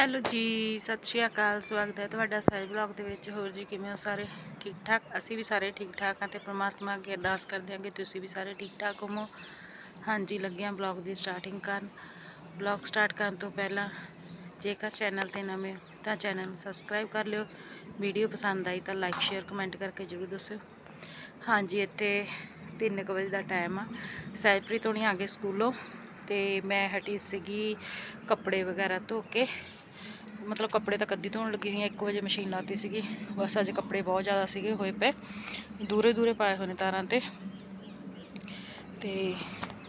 Hello ਜੀ, ਸਤਿ ਸ਼੍ਰੀ ਅਕਾਲ, ਸਵਾਗਤ ਹੈ ਤੁਹਾਡਾ ਸਾਜ ਬਲੌਗ ਦੇ ਵਿੱਚ। ਹੋਰ ਜੀ ਕਿਵੇਂ ਹੋ ਸਾਰੇ? ਠੀਕ ਠਾਕ ਅਸੀਂ ਵੀ ਸਾਰੇ ਠੀਕ ਠਾਕ ਹਾਂ ਤੇ ਪ੍ਰਮਾਤਮਾ ਅੱਗੇ ਅਰਦਾਸ ਕਰਦੇ ਹਾਂ ਕਿ ਤੁਸੀਂ ਵੀ ਸਾਰੇ ਠੀਕ ਠਾਕ ਹੋਵੋ। ਹਾਂਜੀ ਲੱਗਿਆ ਹਾਂ ਬਲੌਗ ਦੀ ਸਟਾਰਟਿੰਗ ਕਰਨ। ਬਲੌਗ ਸਟਾਰਟ ਕਰਨ ਤੋਂ ਪਹਿਲਾਂ ਜੇਕਰ ਚੈਨਲ ਤੇ ਨਵੇਂ ਹੋ ਤਾਂ ਚੈਨਲ ਨੂੰ ਸਬਸਕ੍ਰਾਈਬ ਕਰ ਲਿਓ। ਵੀਡੀਓ ਪਸੰਦ ਆਈ ਤਾਂ ਲਾਈਕ ਸ਼ੇਅਰ ਕਮੈਂਟ ਕਰਕੇ ਜ਼ਰੂਰ ਦੱਸਿਓ। ਹਾਂਜੀ, ਇੱਥੇ 3 ਵਜੇ ਦਾ ਟਾਈਮ ਆ। ਸਹਿਜਪ੍ਰੀਤ ਹੋਣੀ ਆ ਗਏ ਸਕੂਲੋਂ ਤੇ ਮੈਂ ਹਟੀ ਸੀਗੀ ਕੱਪੜੇ ਵਗੈਰਾ ਧੋ ਕੇ। ਮਤਲਬ ਕੱਪੜੇ ਤਾਂ ਕੱਦੀ ਧੋਣ ਲੱਗੀ ਹੋਈ ਆ 1 ਵਜੇ ਮਸ਼ੀਨ ਲਾਤੀ ਸੀਗੀ। ਬਸ ਅੱਜ ਕੱਪੜੇ ਬਹੁਤ ਜ਼ਿਆਦਾ ਸੀਗੇ, ਹੋਏ ਪਏ। ਦੂਰੇ ਦੂਰੇ ਪਾਏ ਹੋਏ ਨੇ ਤਾਰਾਂ ਤੇ। ਤੇ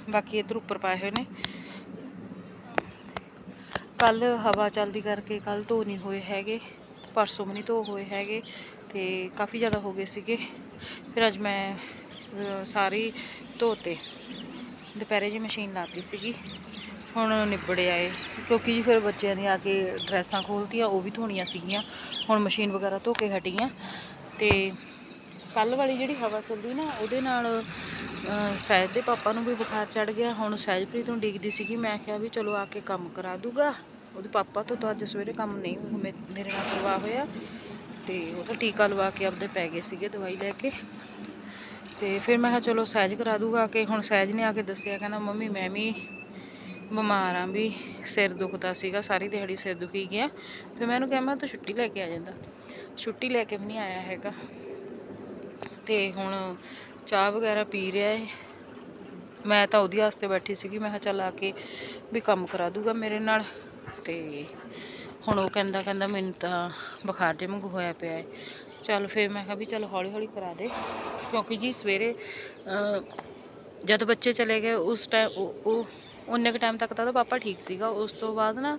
ਬਾਕੀ ਇਧਰ ਉੱਪਰ ਪਾਏ ਹੋਏ ਨੇ। ਕੱਲ ਹਵਾ ਚੱਲਦੀ ਕਰਕੇ ਕੱਲ ਧੋ ਨਹੀਂ ਹੋਏ ਹੈਗੇ। ਪਰਸੋਂ ਵੀ ਨਹੀਂ ਧੋ ਹੋਏ ਹੈਗੇ। ਤੇ ਕਾਫੀ ਜ਼ਿਆਦਾ ਹੋ ਗਏ ਸੀਗੇ। ਫਿਰ ਅੱਜ ਮੈਂ ਸਾਰੀ ਧੋਤੇ। ਦੁਪਹਿਰੇ ਜੀ ਮਸ਼ੀਨ ਲਾਤੀ ਸੀਗੀ। ਹੁਣ ਨਿਬੜੇ ਆਏ। ਕਿਉਂਕਿ ਜੀ ਫਿਰ ਬੱਚਿਆਂ ਦੀਆਂ ਆ ਕੇ ਡਰੈਸਾਂ ਖੋਲਤੀਆਂ, ਉਹ ਵੀ ਧੋਣੀਆਂ ਸੀਗੀਆਂ। ਹੁਣ ਮਸ਼ੀਨ ਵਗੈਰਾ ਧੋ ਕੇ ਹਟੀਆਂ। ਤੇ ਕੱਲ ਵਾਲੀ ਜਿਹੜੀ ਹਵਾ ਚੱਲਦੀ ਨਾ, ਉਹਦੇ ਨਾਲ ਸਹਿਜ ਦੇ ਪਾਪਾ ਨੂੰ ਵੀ ਬੁਖਾਰ ਚੜ ਗਿਆ। ਹੁਣ ਸਹਿਜਪ੍ਰੀਤ ਨੂੰ ਡਿੱਗਦੀ ਸੀਗੀ। ਮੈਂ ਕਿਹਾ ਵੀ ਚਲੋ ਆ ਕੇ ਕੰਮ ਕਰਾ ਦੂਗਾ। ਉਹਦੇ ਪਾਪਾ ਤੋਂ ਤਾਂ ਅੱਜ ਸਵੇਰੇ ਕੰਮ ਨਹੀਂ ਮੇ- ਮੇਰੇ ਨਾਲ ਕਰਵਾ ਹੋਇਆ। ਤੇ ਉਹ ਤਾਂ ਟੀਕਾ ਲਵਾ ਕੇ ਆਪਦੇ ਪੈ ਗਏ ਸੀਗੇ ਦਵਾਈ ਲੈ ਕੇ। ਤੇ ਫਿਰ ਮੈਂ ਕਿਹਾ ਚਲੋ ਸਹਿਜ ਕਰਾ ਦੂਗਾ ਕਿ। ਹੁਣ ਸਹਿਜ ਨੇ ਆ ਕੇ ਦੱਸਿਆ, ਕਹਿੰਦਾ, ਮੰਮੀ, ਮੈਂ ਵੀ ਬਿਮਾਰ ਆ ਵੀ ਸਿਰ ਦੁਖਦਾ ਸੀਗਾ, ਸਾਰੀ ਦਿਹਾੜੀ ਸਿਰ ਦੁਖੀ ਗਿਆ। ਫਿਰ ਮੈਂ ਉਹਨੂੰ ਕਿਹਾ, ਮੈਂ ਤੂੰ ਛੁੱਟੀ ਲੈ ਕੇ ਆ ਜਾਂਦਾ। ਛੁੱਟੀ ਲੈ ਕੇ ਵੀ ਨਹੀਂ ਆਇਆ ਹੈਗਾ। ਤੇ ਹੁਣ ਚਾਹ ਵਗੈਰਾ ਪੀ ਰਿਹਾ ਹੈ ਮੈਂ ਤਾਂ ਉਹਦੀ ਵਾਸਤੇ ਬੈਠੀ ਸੀਗੀ, ਮੈਂ ਕਿਹਾ, ਚੱਲ ਆ ਕੇ ਵੀ ਕੰਮ ਕਰਾ ਦੂਗਾ ਮੇਰੇ ਨਾਲ। ਤੇ ਹੁਣ ਉਹ ਕਹਿੰਦਾ ਕਹਿੰਦਾ, ਮੈਨੂੰ ਤਾਂ ਬੁਖਾਰ ਜਿਹਾ ਵਾਂਗੂ ਹੋਇਆ ਪਿਆ ਹੈ ਚੱਲ ਫਿਰ ਮੈਂ ਕਿਹਾ ਵੀ ਚੱਲ ਹੌਲੀ ਹੌਲੀ ਕਰਾ ਦੇ। ਕਿਉਂਕਿ ਜੀ ਸਵੇਰੇ ਜਦ ਬੱਚੇ ਚਲੇ ਗਏ, ਉਸ ਟਾਈਮ ਉਹ ਉਹ ਉਨੇ ਕੁ ਟਾਈਮ ਤੱਕ ਤਾਂ ਉਹਦਾ ਪਾਪਾ ਠੀਕ ਸੀਗਾ। ਉਸ ਤੋਂ ਬਾਅਦ ਨਾ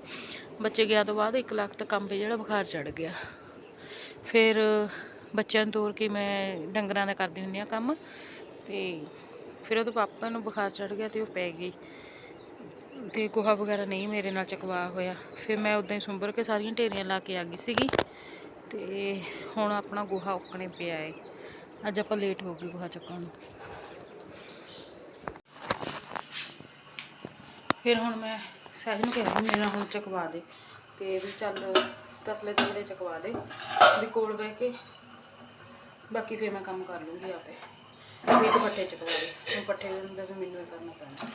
ਬੱਚੇ ਗਿਆ ਤੋਂ ਬਾਅਦ 1 ਲੱਖ ਤੱਕ ਕੰਬੇ ਜਿਹੜਾ ਬੁਖਾਰ ਚੜ ਗਿਆ। ਫਿਰ ਬੱਚਿਆਂ ਨੂੰ ਤੋਰ ਕੇ ਮੈਂ ਡੰਗਰਾਂ ਦਾ ਕਰਦੀ ਹੁੰਦੀ ਆ ਕੰਮ ਤੇ ਫਿਰ ਉਹਦੇ ਪਾਪਾ ਨੂੰ ਬੁਖਾਰ ਚੜ ਗਿਆ ਤੇ ਉਹ ਪੈ ਗਈ ਤੇ ਗੋਹਾ ਵਗੈਰਾ ਨਹੀਂ ਮੇਰੇ ਨਾਲ ਚਕਵਾ ਹੋਇਆ। ਫਿਰ ਮੈਂ ਉਦਾਂ ਹੀ ਸੁੰਬਰ ਕੇ ਸਾਰੀਆਂ ਢੇਰੀਆਂ ਲਾ ਕੇ ਆ ਗਈ ਸੀਗੀ ਤੇ ਹੁਣ ਆਪਣਾ ਗੋਹਾ ਉੱਕਣੇ ਪਿਆ ਏ। ਅੱਜ ਆਪਾਂ ਲੇਟ ਹੋ ਗਏ ਗੋਹਾ ਚੱਕਣ ਨੂੰ। ਫਿਰ ਹੁਣ ਮੈਂ ਸਹਿਜ ਨੂੰ ਕਿਹਾ ਵੀ ਮੇਰਾ ਹੁਣ ਚਕਵਾ ਦੇ। ਤੇ ਵੀ ਚੱਲ ਤਸਲੇ ਤਸਲੇ ਚਕਵਾ ਦੇ, ਵੀ ਕੋਲ ਬਹਿ ਕੇ ਬਾਕੀ ਫਿਰ ਮੈਂ ਕੰਮ ਕਰ ਲੂੰਗੀ ਆਪੇ। ਵੀ ਤੇ ਪੱਠੇ ਚਕਵਾ ਦੇ। ਹੁਣ ਪੱਠੇ ਦਾ ਵੀ ਮੈਨੂੰ ਹੀ ਕਰਨਾ ਪੈਣਾ।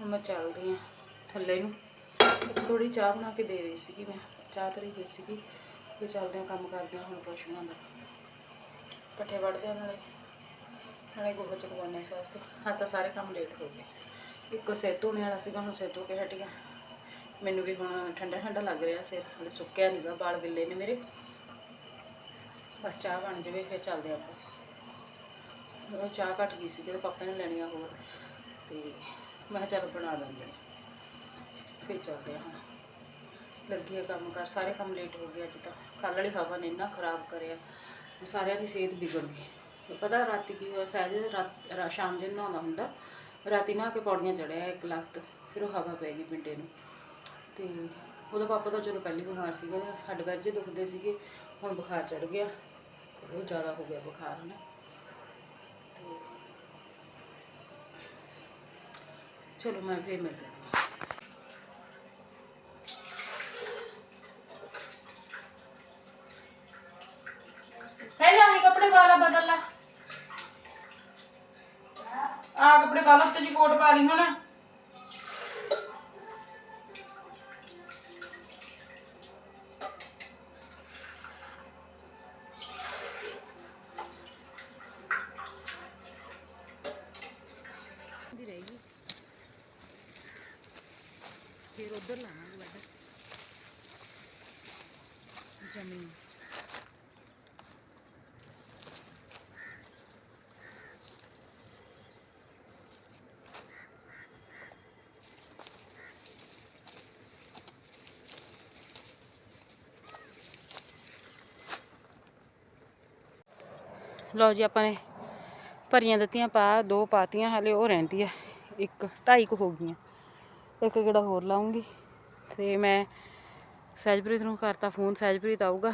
ਹੁਣ ਮੈਂ ਚੱਲਦੀ ਆ ਥੱਲੇ ਨੂੰ। ਇੱਥੇ ਥੋੜੀ ਚਾਹ ਬਣਾ ਕੇ ਦੇ ਰਹੀ ਸੀਗੀ ਮੈਂ। ਚਾਹ ਤਰੀ ਹੋਈ ਸੀਗੀ। ਵੀ ਚੱਲਦੇ ਆ ਕੰਮ ਕਰਦੇ ਆ ਹੁਣ ਪਸ਼ੂਆਂ ਦਾ ਪੱਠੇ ਵੜਦੇ ਆ ਨਾਲੇ। ਨਾਲੇ ਗੋਹਾ ਚਕਵਾਉਣੇ ਇਸ ਵਾਸਤੇ। ਹਾਂ ਤਾਂ ਸਾਰੇ ਕੰਮ ਲੇਟ ਹੋ ਗਏ। ਇੱਕੋ ਸਿਰ ਧੋਣੇ ਵਾਲਾ ਸੀਗਾ, ਹੁਣ ਸਿਰ ਧੋ ਕੇ ਹਟ ਗਿਆ ਮੈਨੂੰ ਵੀ ਹੁਣ ਠੰਡਾ ਠੰਡਾ ਲੱਗ ਰਿਹਾ ਸਿਰ, ਹਲੇ ਸੁੱਕਿਆ ਨਹੀਂਗਾ ਬਾਲ ਗਿੱਲੇ ਨੇ ਮੇਰੇ। ਬਸ ਚਾਹ ਬਣ ਜਾਵੇ, ਫਿਰ ਚੱਲਦੇ ਆਪਾਂ। ਉਹ ਚਾਹ ਘਟ ਗਈ ਸੀ ਤੇ ਪਾਪਾ ਨੇ ਲੈਣੀ ਆ ਹੋਰ, ਤੇ ਮੈਂ ਕਿਹਾ ਚੱਲ ਬਣਾ ਦਿੰਦੇ ਫਿਰ ਚੱਲਦੇ ਹਾਂ ਹੁਣ। ਲੱਗੀ ਆ ਕੰਮ ਕਰ, ਸਾਰੇ ਕੰਮ ਲੇਟ ਹੋ ਗਏ ਅੱਜ ਤਾਂ। ਕੱਲ੍ਹ ਵਾਲੀ ਹਵਾ ਨੇ ਇੰਨਾ ਖਰਾਬ ਕਰਿਆ, ਸਾਰਿਆਂ ਦੀ ਸਿਹਤ ਵਿਗੜ ਗਈ। ਪਤਾ ਰਾਤੀ ਕੀ ਹੋਇਆ, ਸਹਿਜ ਰਾਤ, ਰਾ- ਸ਼ਾਮ ਦੇ ਨਹਾਉਣਾ ਹੁੰਦਾ। ਰਾਤੀ ਨਹਾ ਕੇ ਪੌੜੀਆਂ ਚੜਿਆ ਇੱਕ ਲੱਖ ਫਿਰ ਉਹ ਹਵਾ ਪੈ ਗਈ ਪਿੰਡੇ ਨੂੰ। ਤੇ ਉਹਦਾ ਪਾਪਾ ਤਾਂ ਚਲੋ ਪਹਿਲੀ ਬਿਮਾਰ ਸੀਗਾ ਹੱਡ ਪੈਰ ਜੇ ਦੁਖਦੇ ਸੀਗੇ, ਹੁਣ ਬੁਖਾਰ ਚੜ ਗਿਆ। ਬਹੁਤ ਜ਼ਿਆਦਾ ਹੋ ਗਿਆ ਬੁਖਾਰ, ਹਨਾ। ਤੇ ਚਲੋ ਮੈਂ ਫੇਰ ਮਿਲਦੀ ਹਾਂ। ਸਹੀ ਆਹੀ ਕੱਪੜੇ ਪਾ ਲਾ, ਬਦਲ ਲਾ। ਆ ਕੱਪੜੇ ਪਾ ਲਓ ਤੇ ਜੀ ਕੋਟ ਪਾ ਲਈ ਹੁਣ। ਫਿਰ ਉਧਰ ਲਾਵਾਂਗੇ ਵੱਧ ਜ਼ਮੀਨ। ਲਓ ਜੀ ਆਪਾਂ ਨੇ ਭਰੀਆਂ ਦਿੱਤੀਆਂ, ਪਾ ਦੋ ਪਾਤੀਆਂ, ਹਲੇ ਉਹ ਰਹਿੰਦੀ ਆ, ਇੱਕ ਢਾਈ ਕੁ ਹੋ ਗਈਆਂ। ਇੱਕ ਕਿਹੜਾ ਹੋਰ ਲਾਉਂਗੀ। ਤੇ ਮੈਂ ਸਹਿਜਪ੍ਰੀਤ ਨੂੰ ਕਰਤਾ ਫੋਨ, ਸਹਿਜਪ੍ਰੀਤ ਆਊਗਾ,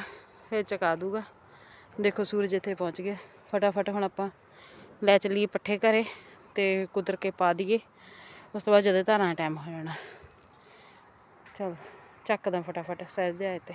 ਫਿਰ ਚਕਾ ਦੂਗਾ। ਦੇਖੋ ਸੂਰਜ ਇੱਥੇ ਪਹੁੰਚ ਗਿਆ। ਫਟਾਫਟ ਹੁਣ ਆਪਾਂ ਲੈ ਚਲੀਏ ਪੱਠੇ ਘਰੇ ਤੇ ਕੁਦਰ ਕੇ ਪਾ ਦਈਏ। ਉਸ ਤੋਂ ਬਾਅਦ ਜਦੋਂ ਧਾਰਾਂ ਟਾਈਮ ਹੋ ਜਾਣਾ। ਚਲ, ਚੱਕਦਾ ਫਟਾਫਟ, ਸਹਿਜ ਦੇ ਆਏ ਤੇ।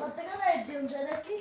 కొత్తగా పెట్టింది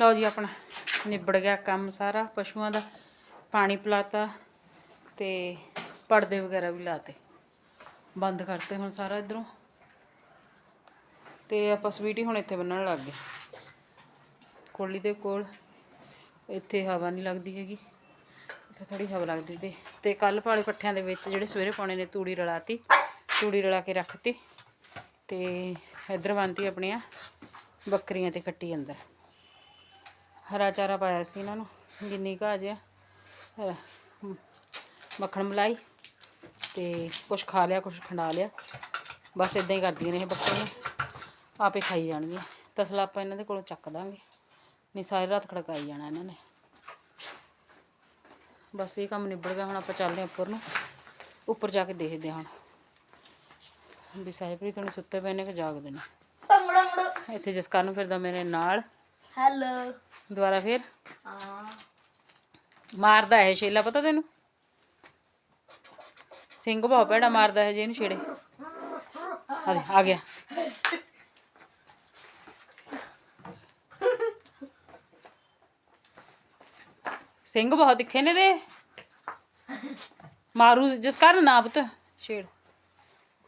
ਲਓ ਜੀ ਆਪਣਾ ਨਿਬੜ ਗਿਆ ਕੰਮ ਸਾਰਾ ਪਸ਼ੂਆਂ ਦਾ ਪਾਣੀ ਪਿਲਾਤਾ ਤੇ ਪਰਦੇ ਵਗੈਰਾ ਵੀ ਲਾਤੇ ਬੰਦ ਕਰਤੇ ਹੁਣ ਸਾਰਾ ਇਧਰੋਂ। ਤੇ ਆਪਾਂ ਸਵੀਟੀ ਹੁਣ ਇੱਥੇ ਬੰਨਣ ਲੱਗ ਗਏ। ਕੋਲੀ ਦੇ ਕੋਲ। ਇੱਥੇ ਹਵਾ ਨਹੀਂ ਲੱਗਦੀ ਹੈਗੀ। ਇੱਥੇ ਥੋੜੀ ਹਵਾ ਲੱਗਦੀ ਤੇ ਤੇ ਕੱਲ ਵਾਲੇ ਪੱਠਿਆਂ ਦੇ ਵਿੱਚ ਜਿਹੜੇ ਸਵੇਰੇ ਪਾਉਣੇ ਨੇ ਤੂੜੀ ਰਲਾਤੀ, ਤੂੜੀ ਰਲਾ ਕੇ ਰੱਖਤੀ। ਤੇ ਇਧਰ ਬੰਨਤੀ ਆਪਣੀਆਂ ਬੱਕਰੀਆਂ ਤੇ ਕੱਟੀ ਅੰਦਰ। ਹਰਾ ਚਾਰਾ ਪਾਇਆ ਸੀ ਇਹਨਾਂ ਨੂੰ, ਜਿੰਨੀ ਘਾਹ ਜਿਆ ਮੱਖਣ ਮਲਾਈ। ਤੇ ਕੁਛ ਖਾ ਲਿਆ ਕੁਛ ਖੰਡਾ ਲਿਆ। ਬਸ ਇਦਾਂ ਹੀ ਕਰਦੀਆਂ ਨੇ ਇਹ ਬੱਕਰੀਆਂ ਆਪੇ ਖਾਈ ਜਾਣਗੀਆਂ। ਤਸਲਾ ਆਪਾਂ ਇਹਨਾਂ ਦੇ ਕੋਲੋਂ ਚੱਕ ਦਾਂਗੇ। ਨਹੀਂ ਸਾਰੀ ਰਾਤ ਖੜਕਾਈ ਜਾਣਾ ਇਹਨਾਂ ਨੇ। ਬਸ ਇਹ ਕੰਮ ਨਿਬੜ ਗਿਆ ਹੁਣ ਆਪਾਂ ਚੱਲਦੇ ਹਾਂ ਉੱਪਰ ਨੂੰ। ਉੱਪਰ ਜਾ ਕੇ ਦੇਖਦੇ ਹਾਂ ਹੁਣ। ਵੀ ਸਾਹਿਬਰੀ ਤੋਂ ਸੁੱਤੇ ਪਏ ਨੇ ਕਿ ਜਾਗਦੇ ਨੇ? ਇੱਥੇ ਜਿਸ ਕਰਨ ਫਿਰਦਾ ਮੇਰੇ ਨਾਲ। ਹੈਲੋ। ਦੁਬਾਰਾ ਫੇਰ? ਹਾਂ। ਮਾਰਦਾ ਹੈ ਸ਼ੇਲਾ ਪਤਾ ਤੈਨੂੰ? ਸਿੰਘ ਬਹੁਤ ਭੈੜਾ ਮਾਰਦਾ ਹੈ ਜੇ ਇਹਨੂੰ ਛੇੜੇ। ਆ ਗਿਆ। ਸਿੰਘ ਬਹੁਤ ਤਿੱਖੇ ਨੇ ਦੇ ਮਾਰੂ ਜਿਸ ਕਾਰਨ ਨਾ ਪੁੱਤ ਛੇੜ।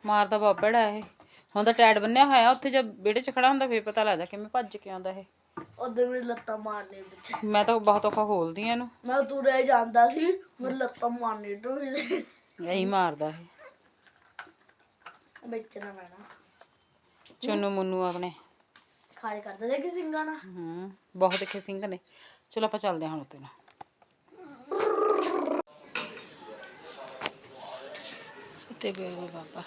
ਮਾਰਦਾ ਬਹੁਤ ਭੈੜਾ ਇਹ। ਹੁਣ ਤਾਂ ਟੈਡ ਬੰਨਿਆ ਹੋਇਆ ਉੱਥੇ ਜਦ ਵਿਹੜੇ 'ਚ ਖੜਾ ਹੁੰਦਾ ਫੇਰ ਪਤਾ ਲੱਗਦਾ ਕਿਵੇਂ ਭੱਜ ਕੇ ਆਉਂਦਾ ਇਹ। ਉਧਰ ਮੇਰੀ ਲੱਤਾਂ ਮਾਰਨੇ ਵਿੱਚ। ਮੈਂ ਤਾਂ ਬਹੁਤ ਔਖਾ ਖੋਲਦੀ ਆ ਇਹਨੂੰ। ਮੈਂ ਤੁਰਿਆ ਜਾਂਦਾ ਸੀ ਮੈਂ ਲੱਤਾਂ ਮਾਰਨੇ ਤੋਂ ਇਹੀ ਮਾਰਦਾ ਇਹ ਵੇਚਣਾ ਪੈਣਾ। ਚੁੰਨੂ ਮੁੰਨੂ ਆਪਣੇ। ਖਾਏ ਕਰਦਾ ਦੇ ਕਿ ਸਿੰਘਾਂ ਨਾਲ ਹੂੰ ਬਹੁਤ ਦੇਖੇ ਸਿੰਘ ਨੇ। ਚਲੋ ਆਪਾਂ ਚੱਲਦੇ ਹਾਂ ਹੁਣ ਉੱਤੇ ਨੂੰ। ਤੇ ਬੇਬੇ ਬਾਬਾ।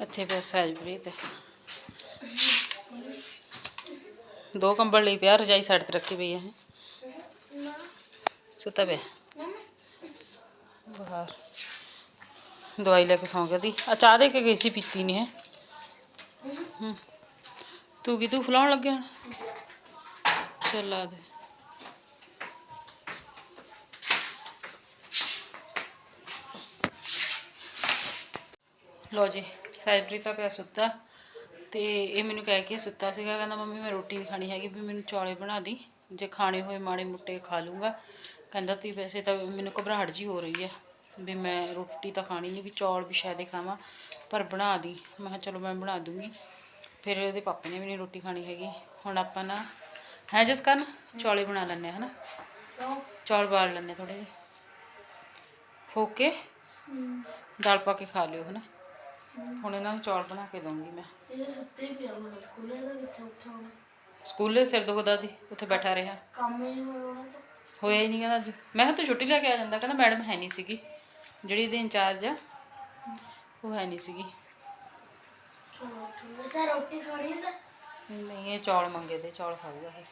ਇੱਥੇ ਪਿਆ ਸਹਿਜਪ੍ਰੀਤ ਦੋ ਕੰਬਲ ਲਈ ਪਿਆ ਰਜਾਈ ਸਾਈਡ ਤੇ ਰੱਖੀ ਪਈ ਹੈ ਸੁੱਤਾ ਪਿਆ। ਬਾਹਰ ਦਵਾਈ ਲੈ ਕੇ ਸੌਂ ਗਿਆ ਦੀ ਆ ਚਾਹ ਦੇ ਕੇ ਗਈ ਸੀ, ਪੀਤੀ ਨਹੀਂ ਹੈ। ਤੂੰ ਕੀ, ਤੂੰ ਫਲਾਉਣ ਲੱਗਿਆ ਹੁਣ? ਚੱਲ ਆ ਦੇ। ਲੋ ਜੀ ਸਾਇਬਰੀਤਾ ਪਿਆ ਸੁੱਤਾ। ਤੇ ਇਹ ਮੈਨੂੰ ਕਹਿ ਕੇ ਸੁੱਤਾ ਸੀਗਾ ਕਹਿੰਦਾ ਮੰਮੀ ਮੈਂ ਰੋਟੀ ਨਹੀਂ ਖਾਣੀ ਹੈਗੀ ਵੀ ਮੈਨੂੰ ਚੌਲੇ ਬਣਾ ਦੀ ਜੇ ਖਾਣੇ ਹੋਏ ਮਾੜੇ ਮੁੱਟੇ ਖਾ ਲੂੰਗਾ। ਕਹਿੰਦਾ ਤੀ ਵੈਸੇ ਤਾਂ ਮੈਨੂੰ ਘਬਰਾਹਟ ਜੀ ਹੋ ਰਹੀ ਹੈ ਵੀ ਮੈਂ ਰੋਟੀ ਤਾਂ ਖਾਣੀ ਨਹੀਂ ਵੀ ਚੌਲ ਵੀ ਸ਼ਾਇਦ ਹੀ ਖਾਵਾਂ ਪਰ ਬਣਾ ਦੀ। ਮੈਂ ਕਿਹਾ ਚਲੋ ਮੈਂ ਬਣਾ ਦੂੰਗੀ। ਫਿਰ ਉਹਦੇ ਪਾਪੇ ਨੇ ਵੀ ਨਹੀਂ ਰੋਟੀ ਖਾਣੀ ਹੈਗੀ। ਹੁਣ ਆਪਾਂ ਨਾ ਹੈ ਜਿਸ ਕਰਨ ਚੌਲੇ ਬਣਾ ਹਾਂ ਹਨਾ? ਚੌਲ ਬਾਲ ਲੈਂਦੇ ਥੋੜੇ ਜਿਹੇ। ਫੋਕ? ਦਾਲ ਪਾ ਕੇ ਖਾ ਲਿਓ ਹਨਾ? ਹੁਣ ਇਹਨਾਂ ਨੂੰ ਚੌਲ ਬਣਾ ਕੇ ਦਊਂਗੀ ਮੈਂ। ਇਹ ਸੁੱਤੇ ਹੀ ਪਿਆ ਮੇਰਾ ਸਕੂਲੇ ਦਾ ਕਿੱਥੇ ਉੱਠਾ ਹੁਣ? ਸਕੂਲੇ ਸਿਰ ਦੁਖਦਾ ਦੀ ਉੱਥੇ ਬੈਠਾ ਰਿਹਾ। ਕੰਮ ਹੀ ਨਹੀਂ ਉਹਨਾਂ ਤੋਂ। ਹੋਇਆ ਹੀ ਨਹੀਂ ਕਹਿੰਦਾ ਅੱਜ। ਮੈਂ ਕਿਹਾ ਤੂੰ ਛੁੱਟੀ ਲੈ ਕੇ ਆ ਜਾਂਦਾ ਕਹਿੰਦਾ ਮੈਡਮ ਹੈ ਨਹੀਂ ਸੀਗੀ। ਜਿਹੜੀ ਇਹਦੀ ਇੰਚਾਰਜ ਆ ਉਹ ਹੈ ਨਹੀਂ ਸੀਗੀ। ਚਲੋ ਠੀਕ ਹੈ। ਸਰ ਰੋਟੀ ਖਾਣੀ ਹੈ ਨਾ ਨਹੀਂ ਇਹ ਚੌਲ ਮੰਗੇ ਤੇ ਚੌਲ ਖਾਊਗਾ ਇਹ।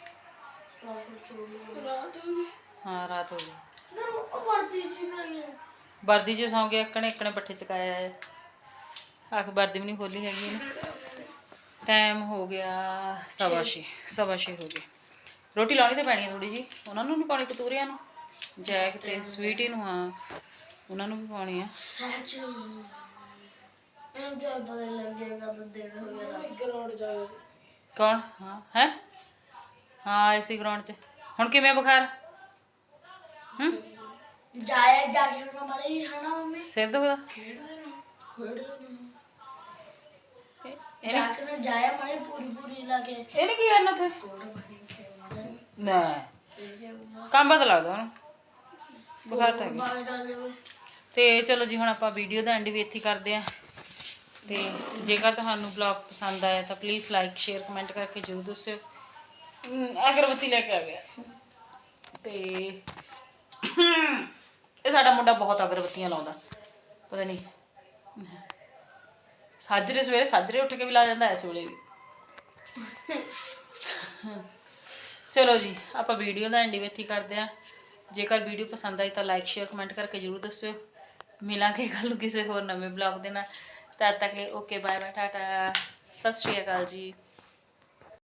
ਰਾਤ ਹੋ ਗਈ। ਹਾਂ ਰਾਤ ਹੋ ਗਈ। ਉਹ ਵਰਦੀ ਜੀ ਨਹੀਂ ਹੈ। ਵਰਦੀ 'ਚ ਸੌਂ ਗਿਆ ਇੱਕਣੇ ਇੱਕਣੇ ਪੱਠੇ ਚਕਾਇਆ ਹੈ ਆਖ ਵਰਦੀ ਵੀ ਨਹੀਂ ਖੋਲੀ ਹੈਗੀ ਇਹਨੇ। ਟਾਈਮ ਹੋ ਗਿਆ ਸਵਾ ਛੇ ਸਵਾ ਛੇ ਹੋ ਗਏ। ਰੋਟੀ ਲਾਉਣੀ ਤੇ ਪੈਣੀ ਹੈ ਥੋੜੀ ਜੀ ਉਹਨਾਂ ਨੂੰ ਨਹੀਂ ਪਾਉਣੀ ਕਤੂਰਿਆਂ ਨੂੰ। ਜੈਕ ਤੇ ਸਵੀਟੀ ਨੂੰ ਹਾਂ। ਉਹਨਾਂ ਨੂੰ ਵੀ ਪਾਉਣੀ ਆ। ਸੱਚ? ਇਹਨੂੰ ਜਦ ਪਤਾ ਲੱਗੇਗਾ ਤਾਂ ਦੇਣਾ ਹੋਵੇ ਰਾਤ ਗਰਾਊਂਡ ਜਾਇਆ ਸੀ। ਕੌਣ? ਹਾਂ ਹੈ? ਹਾਂ ਇਸੇ ਗਰਾਊਂਡ 'ਚ। ਹੁਣ ਕਿਵੇਂ ਬੁਖਾਰ? ਹੂੰ? ਜਾਇਆ ਜਾ ਕੇ ਉਹਨਾਂ ਮਾਰੇ ਹੀ ਖਾਣਾ ਮੰਮੀ। ਸਿਰ ਦੁਖਦਾ? ਖੇਡਦੇ ਨੇ ਖੇਡਦੇ ਨੇ ਇਹਨੇ ਕੀ ਕਰਨਾ ਉੱਥੇ? ਨਾ ਕੰਮ ਬਦਲ ਲੱਗਦਾ ਬੁਖਾਰ ਤਾਂ ਤੇ ਚਲੋ ਜੀ ਹੁਣ ਆਪਾਂ ਵੀਡੀਓ ਦਾ ਐਂਡ ਵੀ ਇੱਥੇ ਹੀ ਕਰਦੇ ਆਂ ਤੇ ਜੇਕਰ ਤੁਹਾਨੂੰ ਵਲੌਗ ਪਸੰਦ ਆਇਆ ਤਾਂ ਪਲੀਜ਼ ਲਾਈਕ ਸ਼ੇਅਰ ਕਮੈਂਟ ਕਰਕੇ ਜ਼ਰੂਰ ਦੱਸਿਓ। ਅਮ, ਅਗਰਬੱਤੀ ਲੈ ਕੇ ਆ ਗਿਆ। ਤੇ ਇਹ ਸਾਡਾ ਮੁੰਡਾ ਬਹੁਤ ਅਗਰਬੱਤੀਆਂ ਲਾਉਂਦਾ। ਪਤਾ ਨਹੀਂ ਸਾਜਰੇ ਸਵੇਰੇ ਸਾਜਰੇ ਉੱਠ ਕੇ ਵੀ ਲਾ ਜਾਂਦਾ ਇਸ ਵੇਲੇ ਵੀ। ਚਲੋ ਜੀ, ਆਪਾਂ ਵੀਡੀਓ ਦਾ ਐਂਡ ਇੱਥੇ ਕਰਦੇ ਆਂ ਜੇਕਰ ਵੀਡੀਓ ਪਸੰਦ ਆਈ ਤਾਂ ਲਾਈਕ ਸ਼ੇਅਰ ਕਮੈਂਟ ਕਰਕੇ ਜਰੂਰ ਦੱਸਿਓ। ਮਿਲਾਂਗੇ ਕੱਲ ਨੂੰ ਕਿਸੇ ਹੋਰ ਨਵੇਂ ਬਲੌਗ ਦੇ ਨਾਲ। ਤਦ ਤੱਕ ਲਈ ਓਕੇ ਬਾਏ ਬਾਏ ਟਾਟਾ। ਸਤਿ ਸ਼੍ਰੀ ਅਕਾਲ ਜੀ।